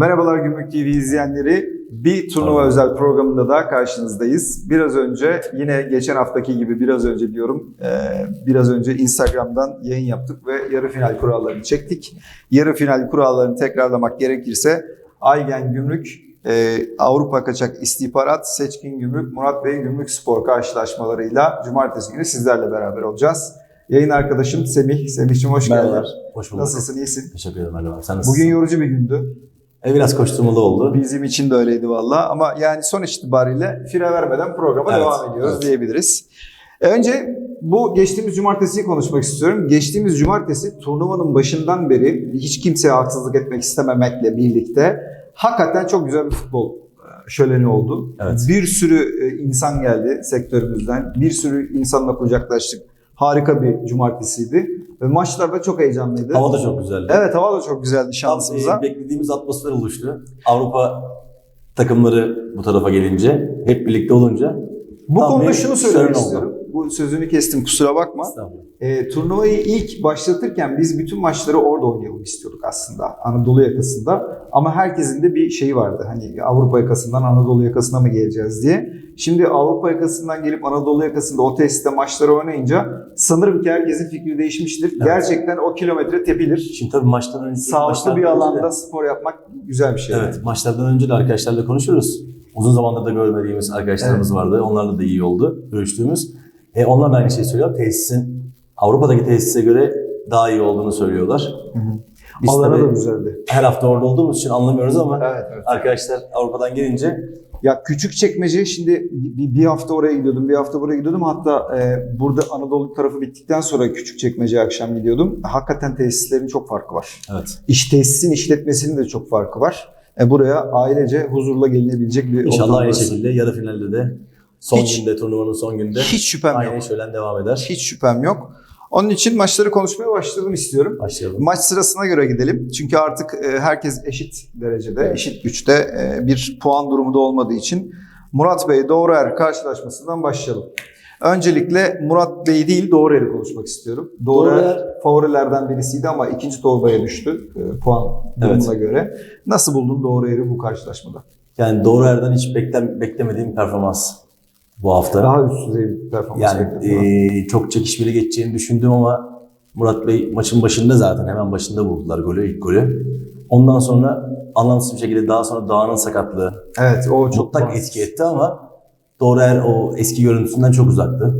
Merhabalar Gümrük TV izleyenleri. Bir turnuva özel programında daha karşınızdayız. Biraz önce yine geçen haftaki gibi biraz önce diyorum e, biraz önce Instagram'dan yayın yaptık ve yarı final kurallarını çektik. Yarı final kurallarını tekrarlamak gerekirse Aygen Gümrük, e, Avrupa Kaçak İstihbarat, Seçkin Gümrük, Murat Bey Gümrük Spor karşılaşmalarıyla cumartesi günü sizlerle beraber olacağız. Yayın arkadaşım Semih. Semih'cim hoş geldin. Merhabalar. Hoş bulduk. Nasılsın, iyisin? Teşekkür ederim merhaba. Sen nasılsın? Bugün yorucu bir gündü. E, biraz koşturmalı oldu. Bizim için de öyleydi valla ama yani sonuç itibariyle fire vermeden programa Evet, devam ediyoruz evet. diyebiliriz. E, Önce bu geçtiğimiz cumartesiyi konuşmak istiyorum. Geçtiğimiz cumartesi turnuvanın başından beri hiç kimseye haksızlık etmek istememekle birlikte hakikaten çok güzel bir futbol e, şöleni oldu. Evet. Bir sürü e, insan geldi sektörümüzden. Bir sürü insanla kucaklaştık. Harika bir cumartesiydi. Ve maçlar da çok heyecanlıydı. Hava da çok güzeldi. Evet hava da çok güzeldi Tam, şansımıza. e, beklediğimiz atmosfer oluştu. Avrupa takımları bu tarafa gelince, hep birlikte olunca. Bu tam konuda şunu söylemek istiyorum. Bu sözünü kestim kusura bakma. E, turnuvayı ilk başlatırken biz bütün maçları orada oynayalım istiyorduk aslında. Anadolu yakasında. Ama herkesin de bir şeyi vardı. Hani Avrupa yakasından Anadolu yakasına mı geleceğiz diye. Şimdi Avrupa yakasından gelip Anadolu yakasında o tesiste maçları oynayınca sanırım ki herkesin fikri değişmiştir. Evet. Gerçekten o kilometre tepilir. Şimdi tabii maçtan önce... Sağlıklı bir önce de- alanda spor yapmak güzel bir şey. Evet, maçlardan önce de arkadaşlarla konuşuyoruz. Uzun zamandır da görmediğimiz arkadaşlarımız vardı. Onlarla da iyi oldu görüştüğümüz. E, onlar da aynı şeyi söylüyor. Tesisin Avrupa'daki tesise göre daha iyi olduğunu söylüyorlar. Hı hı. Biz Alana da güzeldi. her hafta orada olduğumuz için anlamıyoruz ama Evet, evet. arkadaşlar Avrupa'dan gelince Ya küçük çekmece şimdi bir, hafta oraya gidiyordum, bir hafta buraya gidiyordum. Hatta e, burada Anadolu tarafı bittikten sonra küçük çekmece akşam gidiyordum. Hakikaten tesislerin çok farkı var. evet İş tesisin işletmesinin de çok farkı var. E, buraya ailece huzurla gelinebilecek bir İnşallah aynı şekilde yarı finalde de son Hiç- günde turnuvanın son günde Hiç şüphem aynı yok. şölen devam eder. Hiç şüphem yok. Onun için maçları konuşmaya başladım istiyorum. Başlayalım. Maç sırasına göre gidelim. Çünkü artık e, herkes eşit derecede, Evet. eşit güçte e, bir puan durumu da olmadığı için Murat Bey Doğruer karşılaşmasından başlayalım. Öncelikle Murat Bey değil Doğruer'i konuşmak istiyorum. Doğruer Doğruer- favorilerden birisiydi ama ikinci torbaya düştü e, puan durumuna göre. Nasıl buldun Doğruer'i bu karşılaşmada? Yani doğru yerden hiç beklem, beklemediğim performans bu hafta. Daha üst düzey bir performans yani e, çok çekişmeli geçeceğini düşündüm ama Murat Bey maçın başında zaten hemen başında buldular golü, ilk golü. Ondan sonra anlamsız bir şekilde daha sonra Dağ'ın sakatlığı Evet o çok mutlak etki etti ama Doğru Er o eski görüntüsünden çok uzaktı.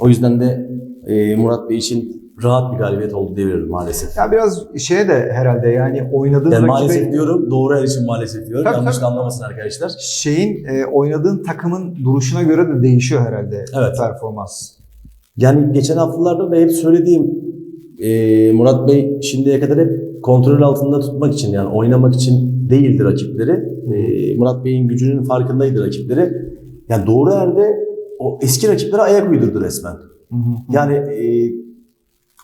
O yüzden de e, Murat Bey için rahat bir galibiyet oldu diyebilirim maalesef. Ya biraz şeye de herhalde yani oynadığın Yani rakibe- maalesef diyorum, Doğru Er için maalesef diyorum. Tabii, Yanlış tabii. anlamasın arkadaşlar. şeyin e, oynadığın takımın duruşuna göre de değişiyor herhalde Evet. performans. Yani geçen haftalarda da hep söylediğim e, Murat Bey şimdiye kadar hep kontrol altında tutmak için yani oynamak için değildi rakipleri. E, Murat Bey'in gücünün farkındaydı rakipleri. Yani doğru yerde o eski rakiplere ayak uydurdu resmen. Yani e,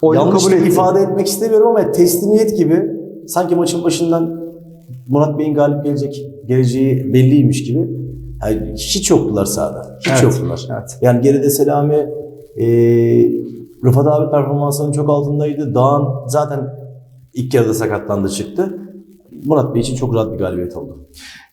Oyunu yanlış kabul etti. ifade etmek istemiyorum ama teslimiyet gibi sanki maçın başından Murat Bey'in galip gelecek geleceği belliymiş gibi. Yani hiç yoktular sahada. Hiç Evet, yoktular. Evet. Yani geride Selami, e, Rıfat abi performansının çok altındaydı. Dağın zaten ilk yarıda sakatlandı çıktı. Murat Bey için çok rahat bir galibiyet oldu.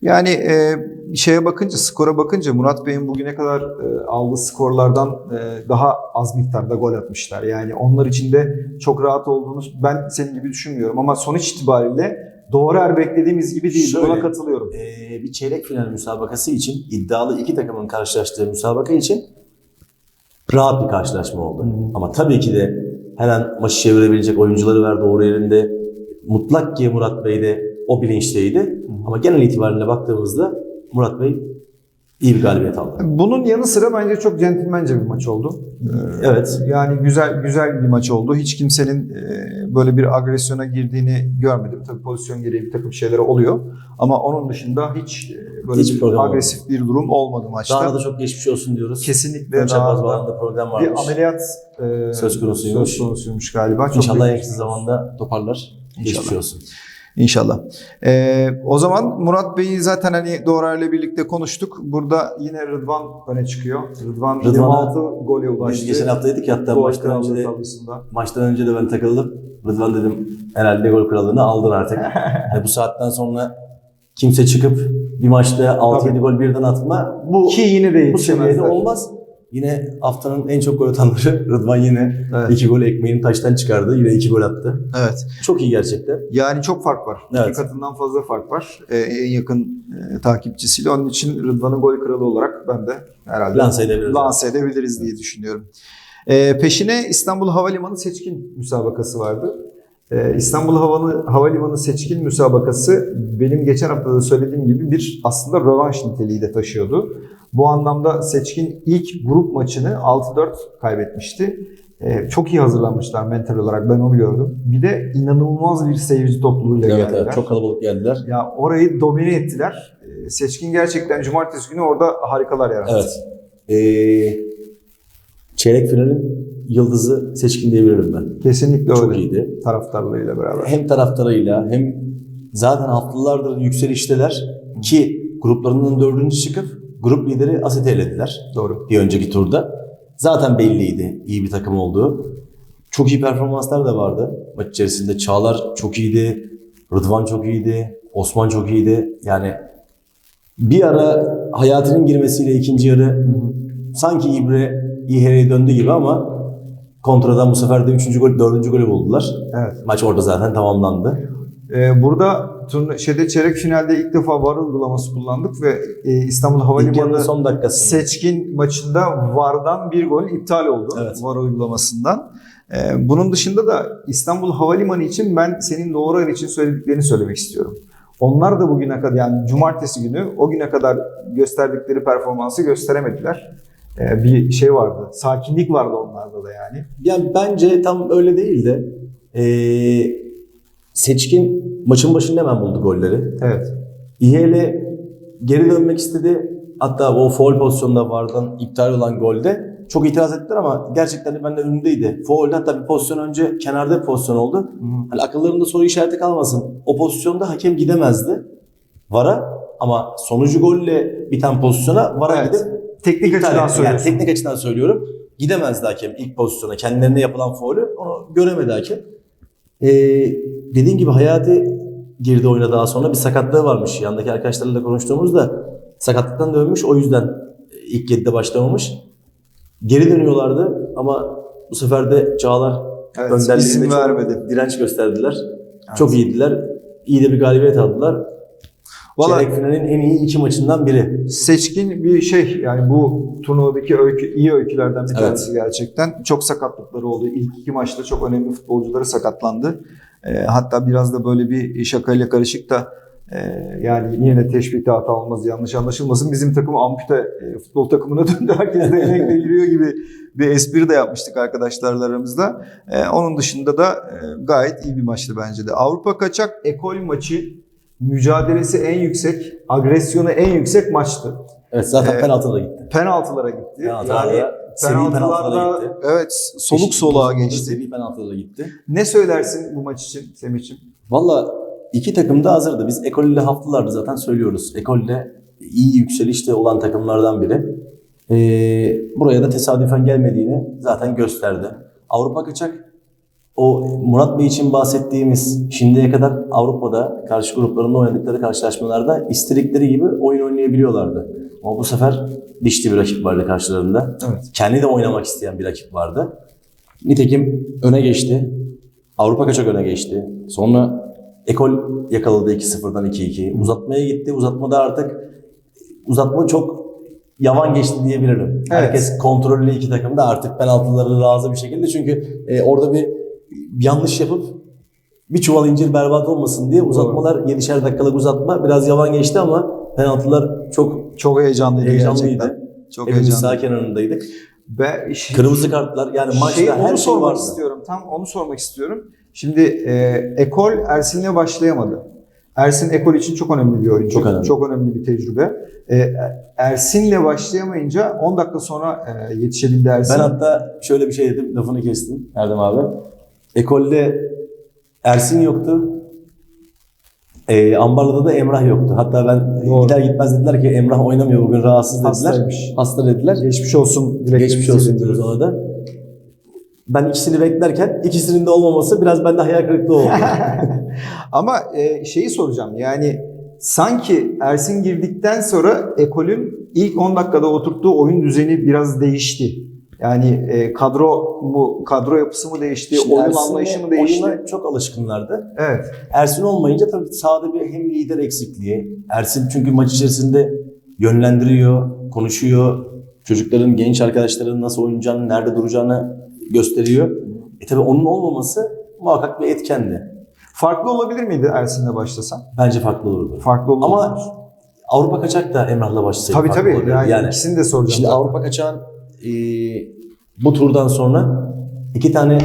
Yani e, şeye bakınca, skora bakınca Murat Bey'in bugüne kadar e, aldığı skorlardan e, daha az miktarda gol atmışlar. Yani onlar için de çok rahat olduğunu ben senin gibi düşünmüyorum. Ama sonuç itibariyle doğru er beklediğimiz gibi değil. Şöyle, Buna katılıyorum. E, bir çeyrek final müsabakası için iddialı iki takımın karşılaştığı müsabaka için rahat bir karşılaşma oldu. Hı hı. Ama tabii ki de her an maçı çevirebilecek oyuncuları var doğru yerinde. Mutlak ki Murat Bey de o bilinçteydi. Ama genel itibariyle baktığımızda Murat Bey iyi bir galibiyet aldı. Bunun yanı sıra bence çok centilmence bir maç oldu. Ee, Evet. Yani güzel güzel bir maç oldu. Hiç kimsenin e, böyle bir agresyona girdiğini görmedim. Tabii pozisyon gereği bir takım şeyler oluyor. Ama onun dışında hiç e, böyle Hiç bir agresif bir durum olmadı maçta. Daha da çok geçmiş olsun diyoruz. Kesinlikle Abbas daha bağlamında program bir varmış. ameliyat e, Söz konusuymuş. söz konusuymuş galiba. Çok İnşallah en kısa zamanda toparlar. Geçmiş İnşallah. olsun. İnşallah. Ee, o zaman Murat Bey'i zaten hani Doğray'la birlikte konuştuk. Burada yine Rıdvan öne çıkıyor. Rıdvan Rıdvan'a 26 gole ulaştı. Biz geçen hafta dedik ya hatta maçtan önce de, maçtan önce de ben takıldım. Rıdvan dedim herhalde gol krallığını aldın artık. hani bu saatten sonra kimse çıkıp bir maçta 6-7 gol birden atma bu Ki yine de bu seviyede olmaz. Yine haftanın en çok gol atanları Rıdvan yine Evet. iki gol ekmeğini taştan çıkardı. Yine iki gol attı. Evet. Çok iyi gerçekten. Yani çok fark var. Evet. İki katından fazla fark var. Ee, en yakın e, takipçisiyle. Onun için Rıdvan'ın gol kralı olarak ben de herhalde Lanse edebiliriz. lanse edebiliriz diye düşünüyorum. Ee, peşine İstanbul Havalimanı seçkin müsabakası vardı. Ee, İstanbul Havanı, Havalimanı seçkin müsabakası benim geçen hafta da söylediğim gibi bir aslında rövanş niteliği de taşıyordu. Bu anlamda seçkin ilk grup maçını 6-4 kaybetmişti. Ee, çok iyi hazırlanmışlar mental olarak ben onu gördüm. Bir de inanılmaz bir seyirci topluluğuyla Evet, geldiler. evet çok kalabalık geldiler. Ya orayı domine ettiler. Ee, Seçkin gerçekten cumartesi günü orada harikalar yarattı. Evet. Ee, çeyrek finalin yıldızı seçkin diyebilirim ben. Kesinlikle Çok öyle. iyiydi. Taraftarlarıyla beraber. Hem taraftarıyla hem zaten haftalardır yükselişteler ki gruplarından dördüncü çıkıp grup lideri Aset'i elediler Doğru. bir önceki turda. Zaten belliydi iyi bir takım olduğu. Çok iyi performanslar da vardı maç içerisinde. Çağlar çok iyiydi, Rıdvan çok iyiydi, Osman çok iyiydi. Yani bir ara hayatının girmesiyle ikinci yarı sanki İbre İHR'ye döndü gibi ama kontradan bu sefer de üçüncü gol, dördüncü golü buldular. Evet. Maç orada zaten tamamlandı. Ee, burada turnu, şeyde çeyrek finalde ilk defa VAR uygulaması kullandık ve e, İstanbul Havalimanı son dakikası. seçkin maçında VAR'dan bir gol iptal oldu. Evet. VAR uygulamasından. Ee, bunun dışında da İstanbul Havalimanı için ben senin doğru için söylediklerini söylemek istiyorum. Onlar da bugüne kadar yani cumartesi günü o güne kadar gösterdikleri performansı gösteremediler. Ee, bir şey vardı. Sakinlik vardı onlarda da yani. Yani bence tam öyle değil de eee, Seçkin maçın başında hemen buldu golleri. Evet. İHL geri dönmek istedi. Hatta o foul pozisyonunda vardan iptal olan golde çok itiraz ettiler ama gerçekten de benden önündeydi. Foul'de hatta bir pozisyon önce kenarda bir pozisyon oldu. Hani akıllarında soru işareti kalmasın. O pozisyonda hakem gidemezdi. Vara ama sonucu golle biten pozisyona vara Evet. gidip Teknik açıdan. Yani teknik açıdan söylüyorum. Gidemezdi hakem ilk pozisyona. Kendilerine yapılan faulü onu göremedi hakem. Ee, dediğin gibi Hayati girdi oyuna daha sonra. Bir sakatlığı varmış. Yandaki arkadaşlarla da konuştuğumuzda sakatlıktan dönmüş. O yüzden ilk 7'de başlamamış. Geri dönüyorlardı ama bu sefer de Çağlar Evet, önderliğinde çok vermedi. direnç gösterdiler. Çok iyiydiler. İyi de bir galibiyet aldılar. Vallahi- Çeyrek finalin en iyi iki maçından biri. Seçkin bir şey yani bu turnuvadaki öykü, iyi öykülerden bir Evet. tanesi gerçekten. Çok sakatlıkları oldu. İlk iki maçta çok önemli futbolcuları sakatlandı. Ee, hatta biraz da böyle bir şakayla karışık da e, yani yine teşbihte hata olmaz yanlış anlaşılmasın. Bizim takım ampute e, futbol takımına döndü. Herkes de emekle yürüyor gibi bir espri de yapmıştık arkadaşlarla aramızda. Ee, onun dışında da e, gayet iyi bir maçtı bence de. Avrupa Kaçak Ekol maçı mücadelesi en yüksek, agresyonu en yüksek maçtı. Evet zaten Ee, penaltıda gitti. Penaltılara gitti. Penaltılarda, yani seri penaltılara penaltılarda gitti. evet soluk Eşit soluğa geçti. Seri penaltılara gitti. Ne söylersin bu maç için Semih'ciğim? Valla iki takım da hazırdı. Biz Ekol ile haftalardır zaten söylüyoruz. Ekol ile iyi yükselişte olan takımlardan biri. Ee, buraya da tesadüfen gelmediğini zaten gösterdi. Avrupa kaçak o Murat Bey için bahsettiğimiz şimdiye kadar Avrupa'da karşı gruplarında oynadıkları karşılaşmalarda istedikleri gibi oyun oynayabiliyorlardı. Ama bu sefer dişli bir rakip vardı karşılarında. Evet. Kendi de oynamak isteyen bir rakip vardı. Nitekim öne geçti. Avrupa kaçak öne geçti. Sonra Ekol yakaladı 2-0'dan 2-2. Uzatmaya gitti. Uzatmada artık uzatma çok yavan geçti diyebilirim. Herkes kontrollü iki takım da artık penaltıları razı bir şekilde. Çünkü e, orada bir yanlış yapıp bir çuval incir berbat olmasın diye uzatmalar 7'şer dakikalık uzatma biraz yavan geçti ama penaltılar çok Çok heyecanlıydı, heyecanlıydı. gerçekten. Çok Hepimiz sağ heyecanlıydı. kenarındaydık. Ve şi- Kırmızı kartlar yani maçta şey, her onu şey sormak vardı. istiyorum. Tam onu sormak istiyorum. Şimdi e, Ekol Ersin'le başlayamadı. Ersin Ekol için çok önemli bir oyuncu. Çok önemli. Çok önemli bir tecrübe. E, Ersin'le başlayamayınca 10 dakika sonra e, yetişebildi Ersin. Ben hatta şöyle bir şey dedim, lafını kestim Erdem abi. Ekolde Ersin yoktu. Ee, Ambarlı'da da Emrah yoktu. Hatta ben Doğru. gider gitmez dediler ki Emrah oynamıyor bugün rahatsız dediler. Hastaymış. Hasta dediler. Geçmiş olsun. dileklerimizi Geçmiş olsun diyoruz ona da. Ben ikisini beklerken ikisinin de olmaması biraz bende hayal kırıklığı oldu. Ama e, şeyi soracağım yani sanki Ersin girdikten sonra Ekol'ün ilk 10 dakikada oturttuğu oyun düzeni biraz değişti. Yani e, kadro mu kadro yapısı mı değişti, Şimdi oyun Ersin'le anlayışı mı değişti? Oyuna çok alışkınlardı. Evet. Ersin olmayınca tabii sahada bir hem lider eksikliği. Ersin çünkü maç içerisinde yönlendiriyor, konuşuyor. Çocukların, genç arkadaşların nasıl oynayacağını, nerede duracağını gösteriyor. E tabii onun olmaması muhakkak bir etkendi. Farklı olabilir miydi Ersin'le başlasan? Bence farklı olurdu. Farklı olurdu. Ama Avrupa kaçak da Emrah'la başlasaydı tabii tabii olabilirdi. yani, ikisini de soracağım. Şimdi. Avrupa kaçağın e, bu turdan sonra iki tane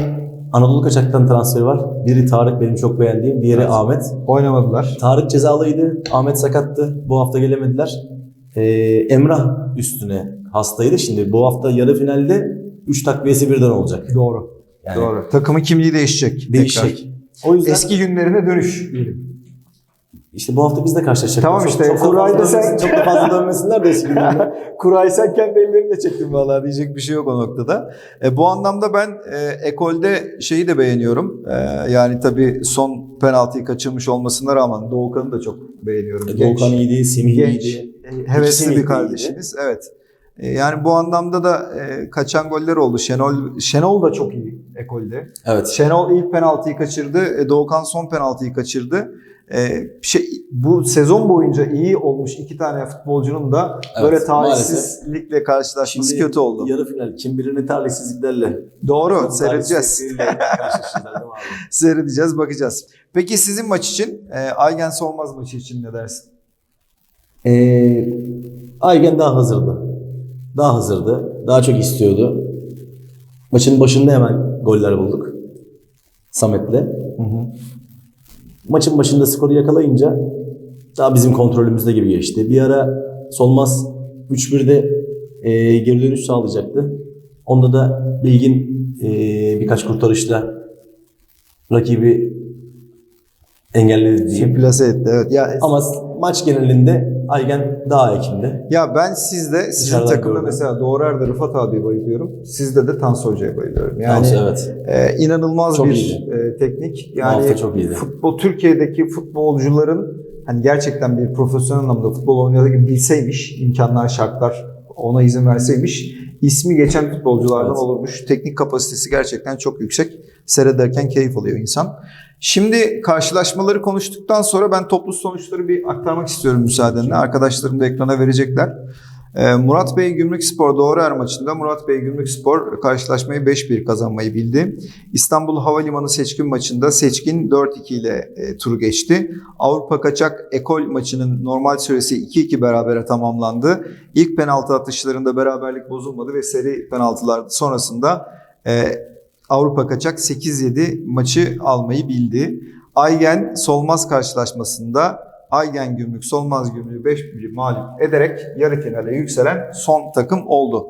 Anadolu kaçaktan transferi var. Biri Tarık benim çok beğendiğim, diğeri Evet. Ahmet. oynamadılar. Tarık cezalıydı, Ahmet sakattı. Bu hafta gelemediler. E, Emrah üstüne hastaydı. Şimdi bu hafta yarı finalde 3 takviyesi birden olacak. Doğru. Yani Doğru. Takımın kimliği değişecek. değişecek. tekrar. O yüzden Eski günlerine dönüş diyelim. İşte bu hafta biz de karşılaşacaklar. Tamam Çok- işte, çok, da Kuray'da fazla sen- çok da fazla dönmesinler de eski günlerine. Kuray sen kendi ellerinle çektin vallahi diyecek bir şey yok o noktada. E, bu anlamda ben e, ekolde şeyi de beğeniyorum. E, yani tabii son penaltıyı kaçırmış olmasına rağmen Doğukan'ı da çok beğeniyorum. E, Doğukan iyiydi, Semih iyiydi. e, hevesli bir iyiydi. kardeşimiz. Evet. E, yani bu anlamda da e, kaçan goller oldu. Şenol Şenol da çok iyi ekolde. Evet. Şenol ilk penaltıyı kaçırdı. e, Doğukan son penaltıyı kaçırdı. E, şey bu sezon boyunca iyi olmuş iki tane futbolcunun da Evet, böyle talihsizlikle karşılaşması Şimdi kötü oldu. Yarı final kim bilir ne talihsizliklerle. Doğru, seyredeceğiz. Mi abi? Seyredeceğiz, bakacağız. Peki sizin maç için, e, Aygen Solmaz maçı için ne dersin? Ee, Aygen daha hazırdı. Daha hazırdı. Daha çok istiyordu. Maçın başında hemen goller bulduk. Samet'le. Maçın başında skoru yakalayınca daha bizim kontrolümüzde gibi geçti. Bir ara Solmaz 3-1'de e, geri dönüş sağlayacaktı. Onda da Bilgin e, birkaç kurtarışla rakibi engelledi diyeyim. Plase etti, evet. Ya, Ama maç genelinde Aygen daha hakimdi. ya ben sizde, sizin Dışarıdan takımda gördüm. mesela Doğrar'da Rıfat abiye bayılıyorum. Sizde de Tansu Hoca'ya bayılıyorum. Yani Yani, evet. e, inanılmaz Çok bir iyiydi. e, teknik. Yani çok iyiydi. futbol Türkiye'deki futbolcuların hani gerçekten bir profesyonel anlamda futbol oynadığı gibi bilseymiş, imkanlar, şartlar ona izin verseymiş ismi geçen futbolculardan Evet. olurmuş. Teknik kapasitesi gerçekten çok yüksek. Seyrederken keyif alıyor insan. Şimdi karşılaşmaları konuştuktan sonra ben toplu sonuçları bir aktarmak istiyorum müsaadenle. Arkadaşlarım da ekrana verecekler. Ee, Murat Bey Gümrük Spor Doğruer maçında Murat Bey Gümrük Spor karşılaşmayı 5-1 kazanmayı bildi. İstanbul Havalimanı Seçkin maçında Seçkin 4-2 ile e, turu geçti. Avrupa Kaçak Ekol maçının normal süresi 2-2 berabere tamamlandı. İlk penaltı atışlarında beraberlik bozulmadı ve seri penaltılar sonrasında e, Avrupa Kaçak 8-7 maçı almayı bildi. Aygen Solmaz karşılaşmasında Aygen Gümrük Solmaz Gümrük'ü 5-1 mağlup ederek yarı finale yükselen son takım oldu.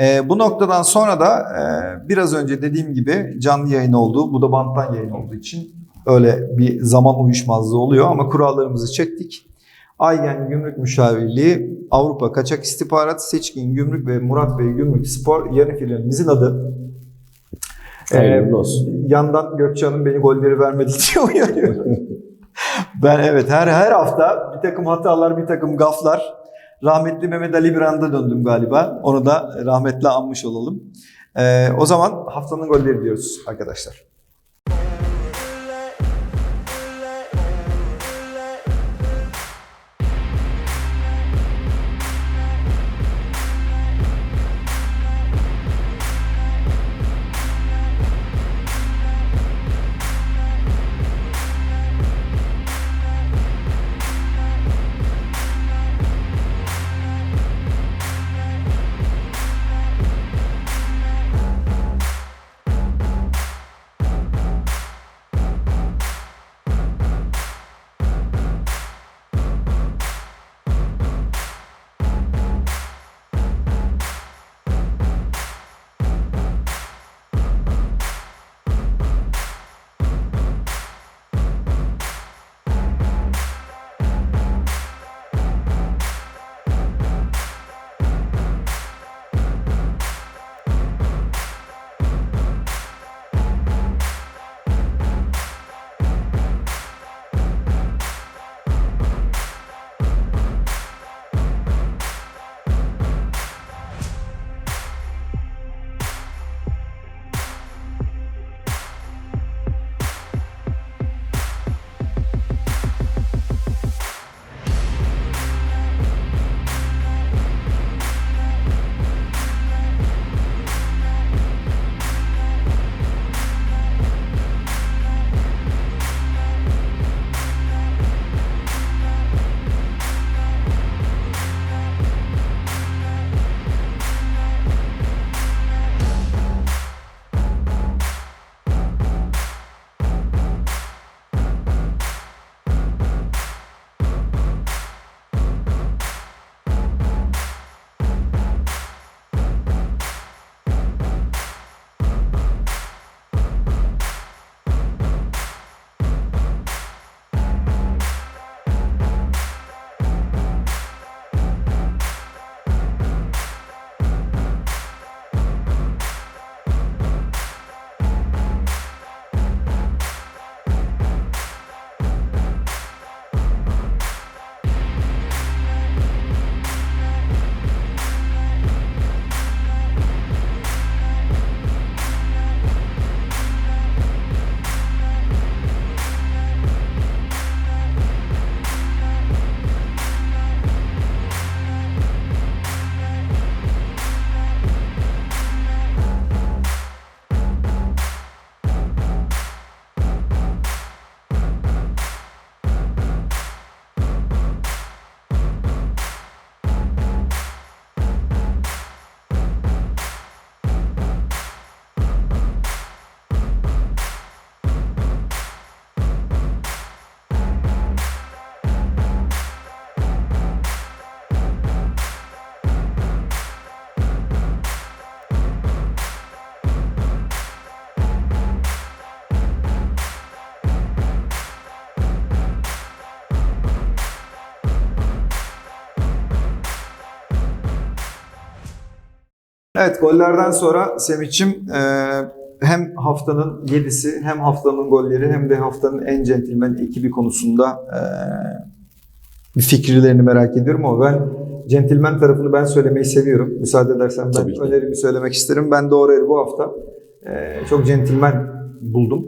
E, bu noktadan sonra da e, biraz önce dediğim gibi canlı yayın olduğu, bu da banttan yayın olduğu için öyle bir zaman uyuşmazlığı oluyor ama kurallarımızı çektik. Aygen Gümrük Müşavirliği, Avrupa Kaçak İstihbarat, Seçkin Gümrük ve Murat Bey Gümrük Spor yarı finalimizin adı. Ee, Hayırlı olsun. yandan Gökçe'nin beni golleri vermedi diye uyarıyor. ben evet her her hafta bir takım hatalar, bir takım gaflar. Rahmetli Mehmet Ali Birand'a döndüm galiba. Onu da rahmetle anmış olalım. Ee, o zaman haftanın golleri diyoruz arkadaşlar. Evet gollerden sonra Semih'cim e, hem haftanın 7'si hem haftanın golleri hem de haftanın en centilmen ekibi konusunda e, bir fikirlerini merak ediyorum ama ben centilmen tarafını ben söylemeyi seviyorum. Müsaade edersen ben önerimi söylemek isterim. Ben doğru bu hafta e, çok centilmen buldum.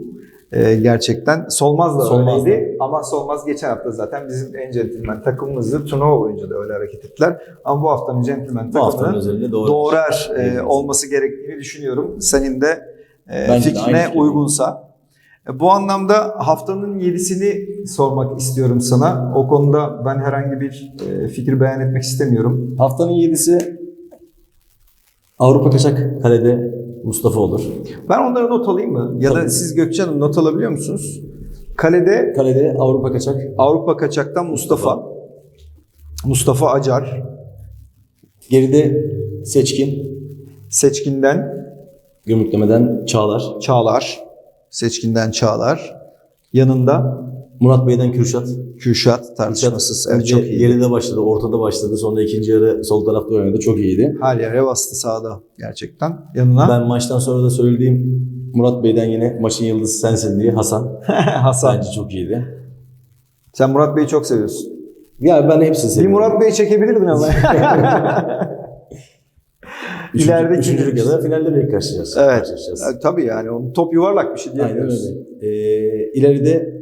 E, gerçekten. Solmaz da Solmaz da. öyleydi ama Solmaz geçen hafta zaten bizim en centilmen takımımızdı. Turnuva boyunca da öyle hareket ettiler. Ama bu haftanın centilmen takımının doğru. doğrar e, olması gerektiğini düşünüyorum. Senin de e, Bence de fikrine fikirdeyim. uygunsa. E, bu anlamda haftanın yedisini sormak istiyorum sana. O konuda ben herhangi bir e, fikir beyan etmek istemiyorum. Haftanın 7'si Avrupa Kaçak Kalede Mustafa olur. Ben onları not alayım mı? Ya da Tabii. siz Gökçen'im not alabiliyor musunuz? Kalede Kalede Avrupa Kaçak Avrupa Kaçak'tan Mustafa. Mustafa Acar. Geride Seçkin, Seçkin'den Gümrükleme'den Çağlar, Çağlar. Seçkin'den Çağlar. Yanında Murat Bey'den Kürşat. Kürşat tartışmasız. Evet, Önce çok iyi. Geride başladı, ortada başladı. Sonra ikinci yarı sol tarafta oynadı. Çok iyiydi. Her yere bastı sahada gerçekten. Yanına Ben maçtan sonra da söylediğim Murat Bey'den yine maçın yıldızı sensin diye Hasan. Hasan. Bence çok iyiydi. Sen Murat Bey'i çok seviyorsun. Ya ben hepsini Bir seviyorum. Murat Bey'i çekebilirdin ama. Üçüncü, ileride üçüncülük üçüncü- ya da finalde belki karşılaşacağız. evet. karşılaşacağız. E, Tabii yani. o Top yuvarlak bir şey Aynen diyemiyoruz. öyle. Ee, ileride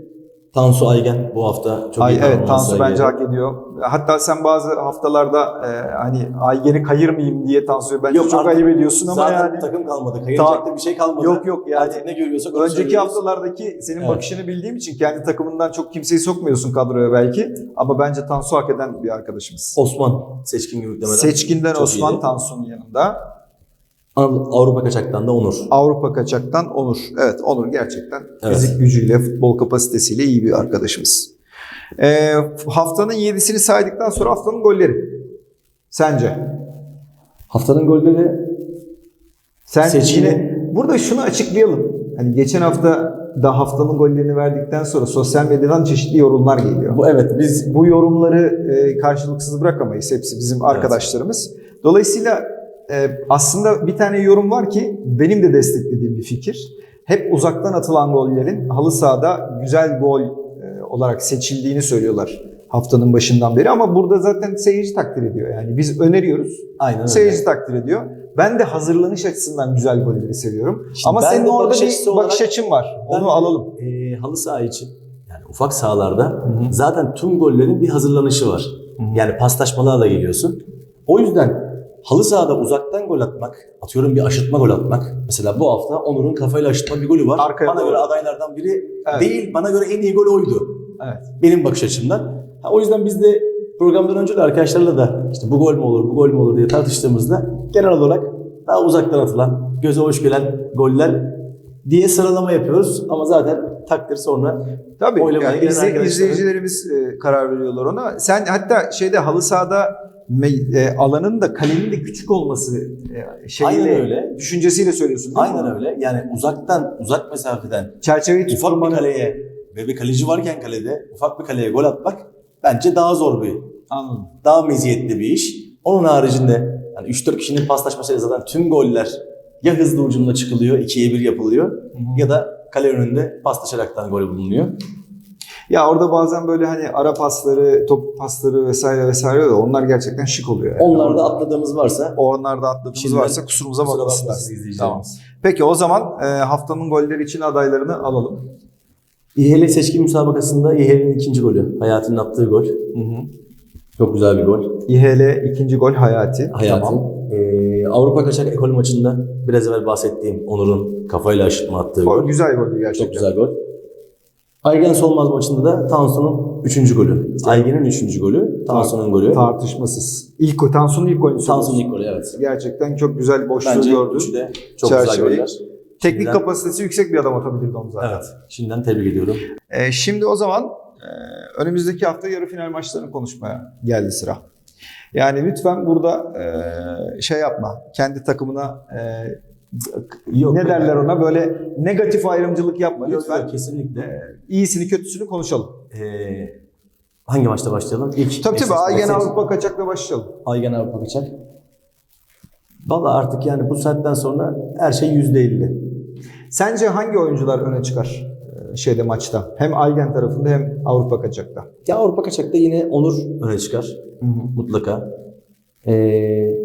Tansu Aygen bu hafta çok Ay, iyi evet Tansu bence hak ediyor. Hatta sen bazı haftalarda e, hani Aygen'i kayırmayayım diye Tansu'yu bence Yok, çok ayıp ediyorsun ama Zaten yani. takım kalmadı. Kayıracak da bir şey kalmadı. Yok yok yani. Artık ne görüyorsak Önceki söylüyoruz. haftalardaki senin Evet. bakışını bildiğim için kendi takımından çok kimseyi sokmuyorsun kadroya belki. Ama bence Tansu hak eden bir arkadaşımız. Osman seçkin gümrüklemeden. Seçkinden çok Osman. Tansu'nun yanında. Avrupa kaçaktan da Onur. Avrupa kaçaktan Onur. Evet Onur gerçekten Evet. fizik gücüyle, futbol kapasitesiyle iyi bir arkadaşımız. Ee, haftanın yedisini saydıktan sonra haftanın golleri. Sence? Haftanın golleri Sen Seçili. yine burada şunu açıklayalım. Hani geçen hafta da haftanın gollerini verdikten sonra sosyal medyadan çeşitli yorumlar geliyor. bu evet biz Bu yorumları e, karşılıksız bırakamayız. Hepsi bizim arkadaşlarımız. Dolayısıyla e, aslında bir tane yorum var ki benim de desteklediğim bir fikir. Hep uzaktan atılan gollerin halı sahada güzel gol e, olarak seçildiğini söylüyorlar haftanın başından beri. Ama burada zaten seyirci takdir ediyor. Yani biz öneriyoruz. aynen öyle. Seyirci takdir ediyor. Ben de hazırlanış açısından güzel golleri seviyorum. Şimdi Ama ben senin de orada bakış bir açısı bakış olarak- açın var. Onu de, alalım. e, halı saha için yani ufak sahalarda zaten tüm gollerin bir hazırlanışı var. Yani paslaşmalarla geliyorsun. O yüzden halı sahada uzaktan gol atmak, atıyorum bir aşırtma gol atmak. Mesela bu hafta Onur'un kafayla aşırtma bir golü var. Arkaya bana doğru. göre adaylardan biri Evet. değil, bana göre en iyi gol oydu. Evet. Benim bakış açımdan. Ha, o yüzden biz de programdan önce de arkadaşlarla da işte bu gol mü olur, bu gol mü olur diye tartıştığımızda genel olarak daha uzaktan atılan, göze hoş gelen goller diye sıralama yapıyoruz. Ama zaten takdir sonra Tabii. Oylamaya Yani izle- izleyicilerimiz e, karar veriyorlar ona. Sen hatta şeyde halı sahada e, alanın da kalenin de küçük olması e, şeyle, Aynen öyle. düşüncesiyle söylüyorsun değil mi? aynen öyle. Yani uzaktan, uzak mesafeden Çerçeveyi ufak bir tutturmanı kaleye ve bir kaleci varken kalede ufak bir kaleye gol atmak bence daha zor bir, anladım. daha meziyetli bir iş. Onun haricinde yani 3-4 kişinin paslaşmasıyla zaten tüm goller ya hızlı ucumda çıkılıyor, 2'ye 1 yapılıyor ya da kale önünde paslaşaraktan gol bulunuyor. Ya orada bazen böyle hani ara pasları, top pasları vesaire vesaire de onlar gerçekten şık oluyor. Yani. Onlarda atladığımız varsa Onlarda atladığımız Şimdiden varsa kusurumuza bakmasınlar. Tamam. Peki o zaman e, haftanın golleri için adaylarını alalım. İHL seçki müsabakasında İHL'in ikinci golü. Hayatının attığı gol. Çok güzel bir gol. İHL ikinci gol Hayati. Hayatı. Tamam. Avrupa Kaçak Ekol maçında biraz evvel bahsettiğim Onur'un kafayla aşırtma attığı O gol. güzel goldü gerçekten. Çok güzel gol. Aygen Solmaz maçında da Tansu'nun üçüncü golü. Aygen'in üçüncü golü. Tansu'nun golü. Tartışmasız. İlk Tansu'nun ilk golünü Tansu'nun ilk golü evet. Gerçekten çok güzel boşluğu Bence gördü. üçü de çok güzel Çerçeveyi. goller. Teknik Şimdiden- kapasitesi yüksek bir adam atabilirdi onu zaten. Evet. Şimdiden tebrik ediyorum. Ee, şimdi o zaman e, önümüzdeki hafta yarı final maçlarını konuşmaya geldi sıra. Yani lütfen burada e, şey yapma. Kendi takımına e, Yok, ne derler ona böyle negatif ayrımcılık yapma Yok, lütfen. yok, kesinlikle. E, iyisini kötüsünü konuşalım. Ee, hangi maçta başlayalım? İlk Tabii tabii Aygen Avrupa kaçakla başlayalım. Aygen Avrupa Kaçak. Valla artık yani bu saatten sonra her şey %50. Sence hangi oyuncular öne çıkar şeyde maçta? Hem Aygen tarafında hem Avrupa kaçakta. Ya Avrupa kaçakta yine Onur öne çıkar. Mutlaka. Ee,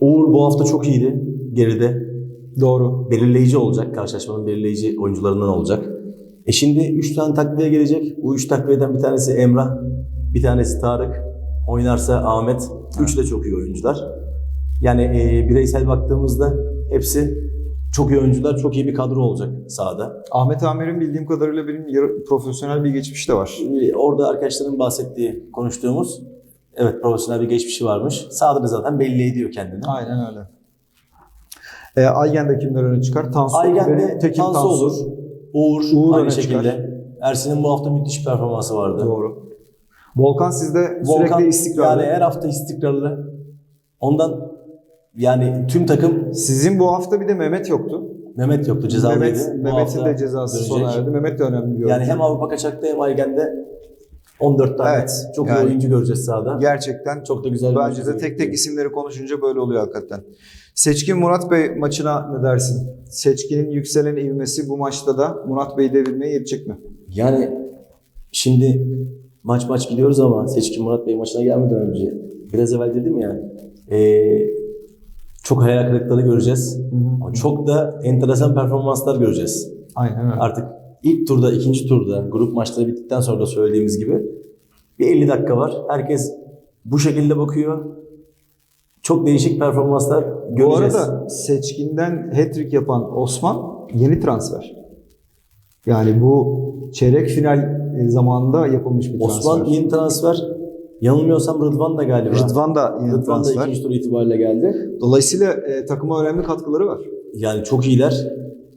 Uğur bu hafta çok iyiydi geride. Doğru. Belirleyici olacak. Karşılaşmanın belirleyici oyuncularından olacak. E şimdi 3 tane takviye gelecek. Bu 3 takviyeden bir tanesi Emrah, bir tanesi Tarık. Oynarsa Ahmet. Üç de çok iyi oyuncular. Yani e, bireysel baktığımızda hepsi çok iyi oyuncular, çok iyi bir kadro olacak sahada. Ahmet Amir'in bildiğim kadarıyla benim profesyonel bir geçmişi de var. Şimdi orada arkadaşların bahsettiği, konuştuğumuz evet profesyonel bir geçmişi varmış. Sahada da zaten belli ediyor kendini. Aynen öyle. E, Aygen'de kimler öne çıkar? Tansu. Aygen'de benim tekim Tansu olur. Uğur, Uğur aynı şekilde. çıkar. Ersin'in bu hafta müthiş performansı vardı. Doğru. Volkan sizde Volkan sürekli istikrarlı. yani her hafta istikrarlı. Ondan yani tüm takım Sizin bu hafta bir de Mehmet yoktu. Mehmet yoktu cezalıydı. Mehmet, Bu Mehmet'in hafta de cezası dönecek. sona erdi. Mehmet de önemli bir Yani oyuncu. hem Avrupa kaçakta hem Aygen'de 14 tane Evet, çok yani- iyi oyuncu göreceğiz sahada. Gerçekten Çok da güzel Bence de tek tek isimleri konuşunca böyle oluyor hakikaten. Seçkin Murat Bey maçına ne dersin? Seçkin'in yükselen ivmesi bu maçta da Murat Bey'i devirmeye yetecek mi? Yani şimdi maç maç gidiyoruz ama Seçkin Murat Bey maçına gelmeden önce biraz evvel dedim ya eee, çok hayal kırıklıkları göreceğiz. Ama çok da enteresan performanslar göreceğiz. Aynen öyle. Artık ilk turda, ikinci turda grup maçları bittikten sonra da söylediğimiz gibi bir 50 dakika var. Herkes bu şekilde bakıyor. Çok değişik performanslar Bu göreceğiz. arada Seçkin'den hat-trick yapan Osman yeni transfer. Yani bu çeyrek final e, zamanında yapılmış bir Osman transfer. yeni transfer. Yanılmıyorsam Rıdvan da galiba. Rıdvan da yeni Rıdvan da transfer. ikinci tur itibariyle geldi. Dolayısıyla e, takıma önemli katkıları var. Yani çok iyiler.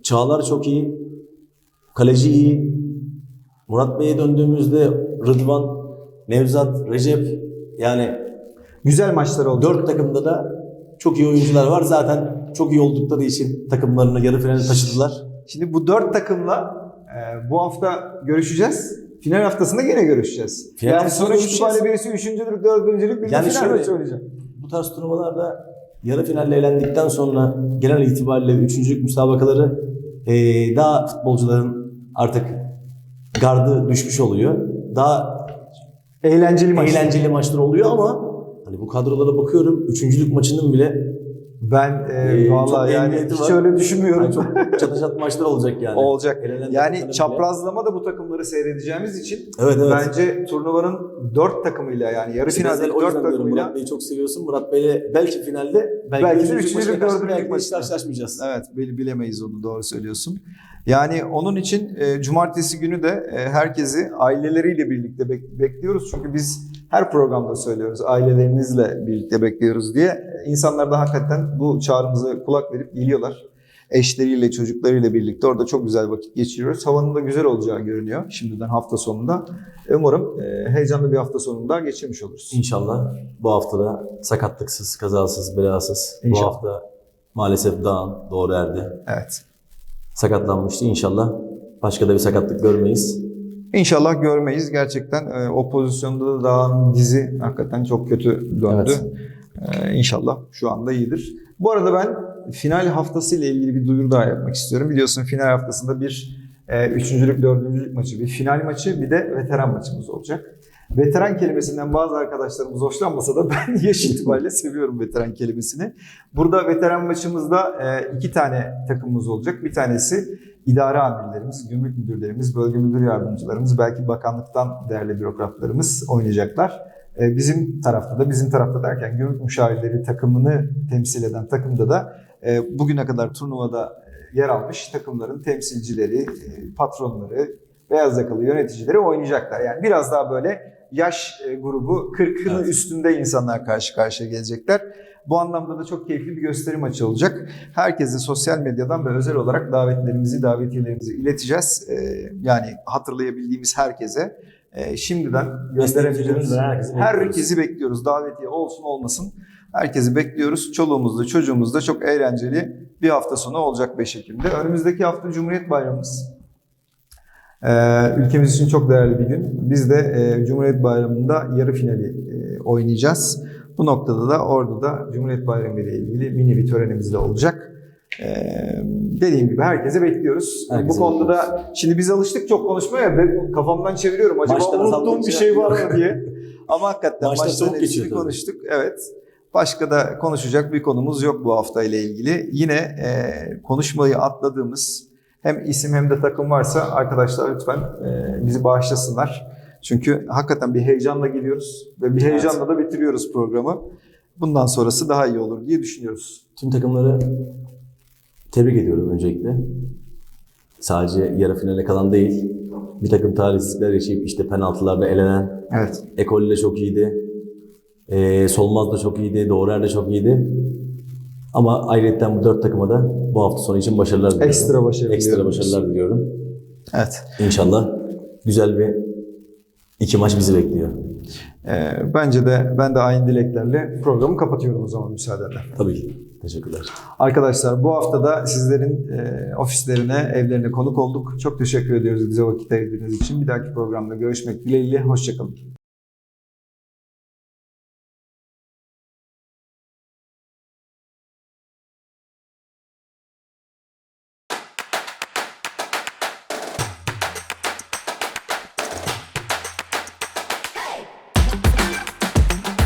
Çağlar çok iyi. Kaleci iyi. Murat Bey'e döndüğümüzde Rıdvan, Nevzat, Recep yani Güzel maçlar oldu. dört takımda da çok iyi oyuncular var. Zaten çok iyi oldukları için takımlarını yarı finale taşıdılar. Şimdi bu dört takımla e, bu hafta görüşeceğiz. Final haftasında gene görüşeceğiz. Final yani sonuç itibariyle birisi üçüncülük, dördüncülük, bir de Yani final oynayacak. Bu tarz turnuvalarda yarı finalle elendikten sonra genel itibariyle üçüncülük müsabakaları eee, daha futbolcuların artık gardı düşmüş oluyor. Daha Eğlenceli maç. eğlenceli maçlar oluyor ama hani bu kadrolara bakıyorum. Üçüncülük maçının bile Ben e, Ee, çok vallahi yani hiç var. öyle düşünmüyorum. yani çok çataşat maçlar olacak yani. olacak. Elenen Yani bile- çaprazlama da bu takımları seyredeceğimiz için Evet evet. bence turnuvanın dört takımıyla yani yarı İşte o dört takımıyla Murat Bey'i çok seviyorsun. Murat Bey'le belki finalde belki, Belki de de hiç maçta. karşılaşmayacağız. Evet bil- bilemeyiz onu doğru söylüyorsun. Yani onun için e, cumartesi günü de e, herkesi aileleriyle birlikte bek- bekliyoruz. Çünkü biz her programda söylüyoruz ailelerinizle birlikte bekliyoruz diye. E, İnsanlar da hakikaten bu çağrımıza kulak verip geliyorlar. Eşleriyle, çocuklarıyla birlikte orada çok güzel vakit geçiriyoruz. Havanın da güzel olacağı görünüyor şimdiden hafta sonunda. Umarım e, heyecanlı bir hafta sonunda geçirmiş oluruz. İnşallah bu haftada sakatlıksız, kazasız, belasız. İnşallah. Bu hafta maalesef Dağın doğru erdi. Evet. Sakatlanmıştı. İnşallah başka da bir sakatlık görmeyiz. İnşallah görmeyiz. Gerçekten e, o pozisyonda da daha dizi hakikaten çok kötü döndü. Evet. E, inşallah şu anda iyidir. Bu arada ben final haftası ile ilgili bir duyuru daha yapmak istiyorum. Biliyorsun final haftasında bir e, üçüncülük, dördüncülük maçı, bir final maçı, bir de veteran maçımız olacak. Veteran kelimesinden bazı arkadaşlarımız hoşlanmasa da ben yaş itibariyle seviyorum veteran kelimesini. Burada veteran maçımızda e, iki tane takımımız olacak. Bir tanesi idare amirlerimiz, gümrük müdürlerimiz, bölge müdür yardımcılarımız, belki bakanlıktan değerli bürokratlarımız oynayacaklar. E, Bizim tarafta da, bizim tarafta derken gümrük müşavirleri takımını temsil eden takımda da e, bugüne kadar turnuvada e, yer almış takımların temsilcileri, e, patronları, beyaz yakalı yöneticileri oynayacaklar. Yani biraz daha böyle yaş grubu 40'ın Evet. üstünde insanlar karşı karşıya gelecekler. Bu anlamda da çok keyifli bir gösteri maçı olacak. Herkese sosyal medyadan ve özel olarak davetlerimizi, davetiyelerimizi ileteceğiz. E, yani hatırlayabildiğimiz herkese e, şimdiden gönderebiliriz. herkesi Herkesi bekliyoruz. Davetiye olsun olmasın. Herkesi bekliyoruz. Çoluğumuzda, çocuğumuzda çok eğlenceli bir hafta sonu olacak 5 Ekim'de. Önümüzdeki hafta Cumhuriyet Bayramımız. Ee, ülkemiz için çok değerli bir gün. Biz de e, Cumhuriyet Bayramı'nda yarı finali e, oynayacağız. Bu noktada da Ordu'da Cumhuriyet Bayramı ile ilgili mini bir törenimiz de olacak. Ee, dediğim gibi herkese bekliyoruz. Herkese Bu konuda da şimdi biz alıştık çok konuşmaya ve kafamdan çeviriyorum. Acaba Maçları unuttuğum bir şey var mı diye. Ama hakikaten hepsini geçiyor tabii. konuştuk. Evet. Başka da konuşacak bir konumuz yok bu hafta ile ilgili. Yine e, konuşmayı atladığımız hem isim hem de takım varsa arkadaşlar lütfen e, bizi bağışlasınlar. Çünkü hakikaten bir heyecanla geliyoruz ve bir heyecanla da bitiriyoruz programı. Bundan sonrası daha iyi olur diye düşünüyoruz. Tüm takımları tebrik ediyorum öncelikle. Sadece yarı finale kalan değil, bir takım talihsizlikler yaşayıp işte penaltılarda elenen, Evet. Ekol de çok iyiydi. Ee, Solmaz da çok iyiydi. Doğruer de çok iyiydi. Ama ayrıca bu dört takıma da bu hafta sonu için başarılar diliyorum. Ekstra başarı Ekstra başarılar diliyorum. Evet. İnşallah güzel bir iki maç bizi bekliyor. E, bence de ben de aynı dileklerle programı kapatıyorum o zaman müsaadenle. Tabii ki. Teşekkürler. Arkadaşlar bu hafta da sizlerin e, ofislerine, evlerine konuk olduk. Çok teşekkür ediyoruz bize vakit ayırdığınız için. Bir dahaki programda görüşmek dileğiyle. Hoşçakalın.